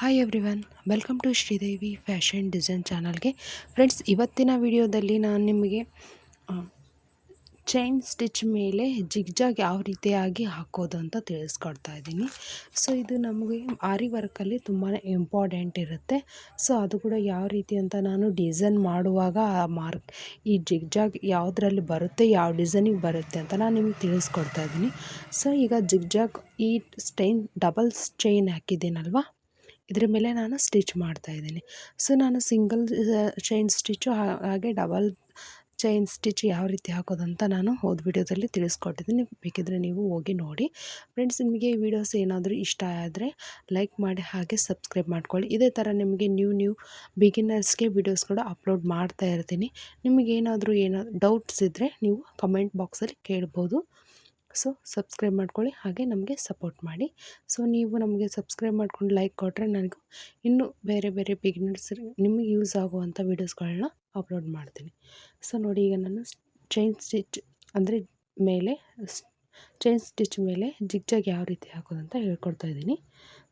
Hi everyone welcome to Sridevi fashion design ಚಾನಲ್ಗೆ friends ಇವತ್ತಿನ ವಿಡಿಯೋದಲ್ಲಿ ನಾನು ನಿಮಗೆ ಚೈನ್ ಸ್ಟಿಚ್ ಮೇಲೆ ಜಿಗ್ಜಾಗ್ ಯಾವ ರೀತಿಯಾಗಿ ಹಾಕೋದು ಅಂತ ತಿಳಿಸ್ಕೊಡ್ತಾ ಇದ್ದೀನಿ. ಸೊ ಇದು ನಮಗೆ ಆರಿ ವರ್ಕಲ್ಲಿ ತುಂಬಾ ಇಂಪಾರ್ಟೆಂಟ್ ಇರುತ್ತೆ. ಸೊ ಅದು ಕೂಡ ಯಾವ ರೀತಿ ಅಂತ ನಾನು ಡಿಸೈನ್ ಮಾಡುವಾಗ ಆ ಮಾರ್ಕ್ ಈ ಜಿಗ್ಜಾಗ್ ಯಾವುದ್ರಲ್ಲಿ ಬರುತ್ತೆ, ಯಾವ ಡಿಸೈನಿಗೆ ಬರುತ್ತೆ ಅಂತ ನಾನು ನಿಮಗೆ ತಿಳಿಸ್ಕೊಡ್ತಾ ಇದ್ದೀನಿ. ಸೊ ಈಗ ಜಿಗ್ಜಾಗ್ ಈ ಸ್ಟೈನ್ ಡಬಲ್ಸ್ ಚೈನ್ ಹಾಕಿದ್ದೀನಲ್ವ? ಇದ್ರ ಮೇಲೆ ನಾನು ಸ್ಟಿಚ್ ಮಾಡ್ತಾ ಇದ್ದೀನಿ. ಸೊ, ನಾನು ಸಿಂಗಲ್ ಚೈನ್ ಸ್ಟಿಚ್ಚು ಹಾಗೆ ಡಬಲ್ ಚೈನ್ ಸ್ಟಿಚ್ ಯಾವ ರೀತಿ ಹಾಕೋದಂತ ನಾನು ಹೋದ ವಿಡಿಯೋದಲ್ಲಿ ತಿಳಿಸ್ಕೊಟ್ಟಿದ್ದೀನಿ. ಬೇಕಿದ್ರೆ ನೀವು ಹೋಗಿ ನೋಡಿ. ಫ್ರೆಂಡ್ಸ್, ನಿಮಗೆ ಈ ವಿಡಿಯೋಸ್ ಏನಾದರೂ ಇಷ್ಟ ಆದರೆ ಲೈಕ್ ಮಾಡಿ, ಹಾಗೆ ಸಬ್ಸ್ಕ್ರೈಬ್ ಮಾಡ್ಕೊಳ್ಳಿ. ಇದೇ ಥರ ನಿಮಗೆ ನ್ಯೂ ನ್ಯೂ ಬಿಗಿನರ್ಸ್ಗೆ ವಿಡಿಯೋಸ್ ಕೂಡ ಅಪ್ಲೋಡ್ ಮಾಡ್ತಾ ಇರ್ತೀನಿ. ನಿಮಗೇನಾದರೂ ಏನೋ ಡೌಟ್ಸ್ ಇದ್ದರೆ ನೀವು ಕಮೆಂಟ್ ಬಾಕ್ಸಲ್ಲಿ ಕೇಳ್ಬೋದು. ಸೊ ಸಬ್ಸ್ಕ್ರೈಬ್ ಮಾಡ್ಕೊಳ್ಳಿ, ಹಾಗೆ ನಮಗೆ ಸಪೋರ್ಟ್ ಮಾಡಿ. ಸೊ ನೀವು ನಮಗೆ ಸಬ್ಸ್ಕ್ರೈಬ್ ಮಾಡ್ಕೊಂಡು ಲೈಕ್ ಕೊಟ್ಟರೆ ನನಗೂ ಇನ್ನೂ ಬೇರೆ ಬೇರೆ ಬಿಗಿನರ್ಸ್ ನಿಮಗೆ ಯೂಸ್ ಆಗುವಂಥ ವೀಡಿಯೋಸ್ಗಳನ್ನ ಅಪ್ಲೋಡ್ ಮಾಡ್ತೀನಿ. ಸೊ ನೋಡಿ ಈಗ ನಾನು ಚೈನ್ ಸ್ಟಿಚ್ ಅಂದರೆ ಮೇಲೆ ಚೈನ್ ಸ್ಟಿಚ್ ಮೇಲೆ ಜಿಗ್ಜಾಗ್ ಯಾವ ರೀತಿ ಹಾಕೋದು ಅಂತ ಹೇಳ್ಕೊಡ್ತಾ ಇದ್ದೀನಿ.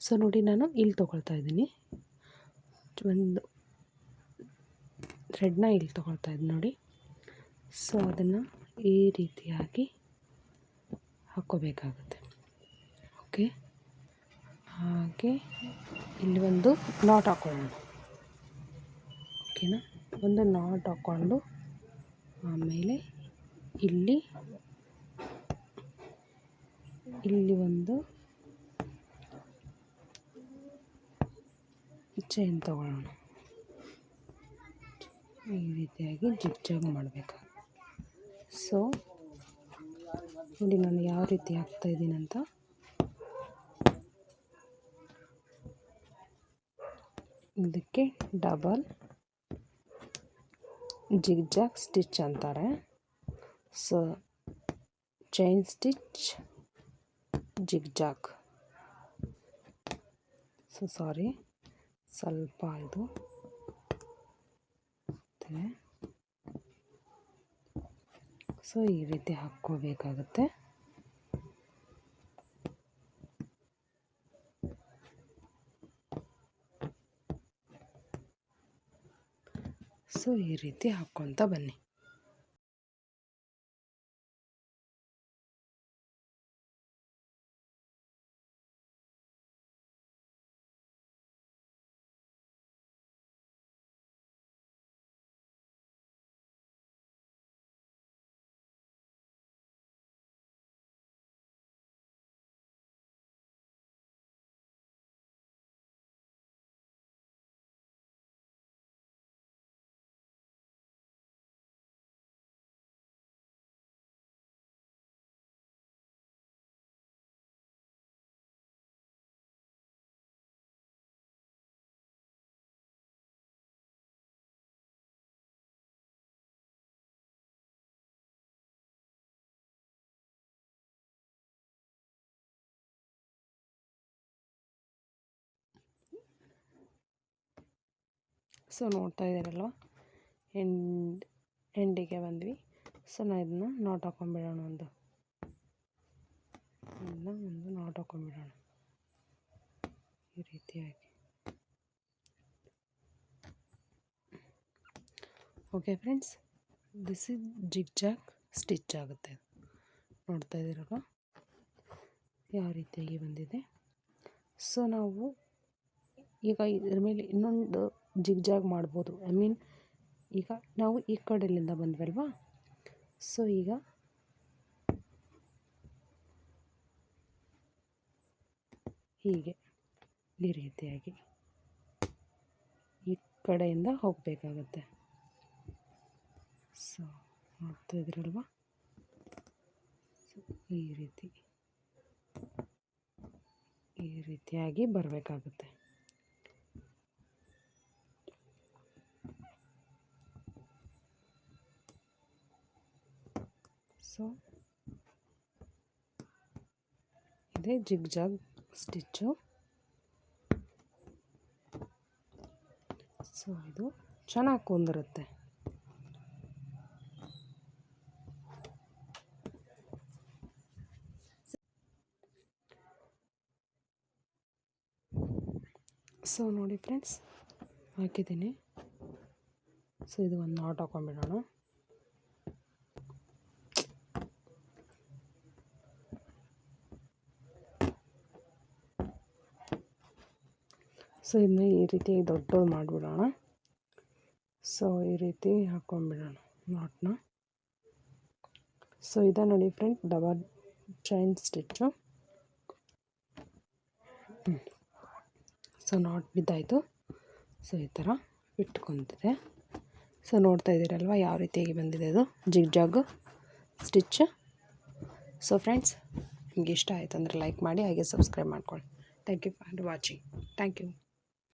ಸೊ ನೋಡಿ ನಾನು ಇಲ್ಲಿ ತೊಗೊಳ್ತಾ ಇದ್ದೀನಿ. ಒಂದು ಥ್ರೆಡ್ನ ಇಲ್ಲಿ ತೊಗೊಳ್ತಾ ಇದ್ದೀನಿ ನೋಡಿ. ಸೊ ಅದನ್ನು ಈ ರೀತಿಯಾಗಿ ಹಾಕ್ಕೋಬೇಕಾಗುತ್ತೆ. ಓಕೆ? ಹಾಗೆ ಇಲ್ಲಿ ಒಂದು ನಾಟ್ ಹಾಕ್ಕೊಳ್ಳೋಣ ಓಕೆನಾ? ಒಂದು ನಾಟ್ ಹಾಕ್ಕೊಂಡು ಆಮೇಲೆ ಇಲ್ಲಿ ಇಲ್ಲಿ ಒಂದು ಚೈನ್ ತಗೊಳ್ಳೋಣ. ಈ ರೀತಿಯಾಗಿ ಜಿಗ್ಜಾಗ್ ಮಾಡಬೇಕು ಸೊ ನೋಡಿ ನಾನು ಯಾವ ರೀತಿ ಹಾಕ್ತಾ ಅಂತ. ಇದಕ್ಕೆ ಡಬಲ್ ಜಿಗ್ಜಾಗ್ ಸ್ಟಿಚ್ ಅಂತಾರೆ. So, chain stitch zigzag. So, sorry, ಸ್ವಲ್ಪ ಇದು. ಸೊ ಈ ರೀತಿ ಹಾಕ್ಕೋಬೇಕಾಗುತ್ತೆ. ಸೊ ಈ ರೀತಿ ಹಾಕ್ಕೊತ ಬನ್ನಿ. ಸೊ ನೋಡ್ತಾ ಇದ್ದೀರಲ್ವ? ಎಂಡ್, ಎಂಡಿಗೆ ಬಂದ್ವಿ. ಸೊ ನಾವು ಇದನ್ನ ನಾಟ್ ಹಾಕೊಂಡ್ಬಿಡೋಣ ಒಂದು. ಇದನ್ನ ಒಂದು ನಾಟ್ ಹಾಕೊಂಡ್ಬಿಡೋಣ ಈ ರೀತಿಯಾಗಿ. Okay friends this is zig zag stitch ಆಗುತ್ತೆ. ನೋಡ್ತಾ ಇದ್ದೀರಲ್ವ? ಯಾವ ರೀತಿಯಾಗಿ ಬಂದಿದೆ? ಸೊ ನಾವು ಈಗ ಇದ್ರ ಮೇಲೆ ಇನ್ನೊಂದು ಜಿಗ್ ಜಾಗ್ ಮಾಡ್ಬೋದು. ಐ ಮೀನ್ ಈಗ ನಾವು ಈ ಕಡೆಯಿಂದ ಬಂದ್ವಲ್ವಾ? ಸೊ ಈಗ ಹೀಗೆ ಈ ರೀತಿಯಾಗಿ ಈ ಕಡೆಯಿಂದ ಹೋಗಬೇಕಾಗತ್ತೆ. ಸೊ ನೋಡ್ತಾ ಇದ್ರಲ್ವಾ ಈ ರೀತಿ ಈ ರೀತಿಯಾಗಿ ಬರಬೇಕಾಗುತ್ತೆ. ಸೊ, ಇದೇ ಜಿಗ್ ಜಾಗ್ ಸ್ಟಿಚ್ಚು. ಸೊ, ಇದು ಚೆನ್ನಾಗಿ ಕುಂದಿರುತ್ತೆ. ಸೊ, ನೋಡಿ ಫ್ರೆಂಡ್ಸ್, ಹಾಕಿದ್ದೀನಿ. ಸೊ, ಇದು ಒಂದು ನಾಟ್ ಹಾಕೊಂಡ್ಬಿಡೋಣ ಸೊ ಇದನ್ನ ಈ ರೀತಿ ದೊಡ್ಡದು ಮಾಡಿಬಿಡೋಣ. ಸೊ ಈ ರೀತಿ ಹಾಕ್ಕೊಂಡ್ಬಿಡೋಣ ನಾಟ್ನ ಸೊ ಇದೆ ನೋಡಿ friend double chain stitch so knot ಬಿದ್ದಾಯಿತು. So ಈ ಥರ ಇಟ್ಕೊತಿದೆ. ಸೊ ನೋಡ್ತಾ ಇದ್ದೀರಲ್ವ ಯಾವ ರೀತಿಯಾಗಿ ಬಂದಿದೆ ಅದು zig zag stitch so friends ನಿಮ್ಗೆ ಇಷ್ಟ ಆಯಿತು ಅಂದರೆ ಲೈಕ್ ಮಾಡಿ, ಹಾಗೆ ಸಬ್ಸ್ಕ್ರೈಬ್ ಮಾಡ್ಕೊಳ್ಳಿ. Thank you for watching thank you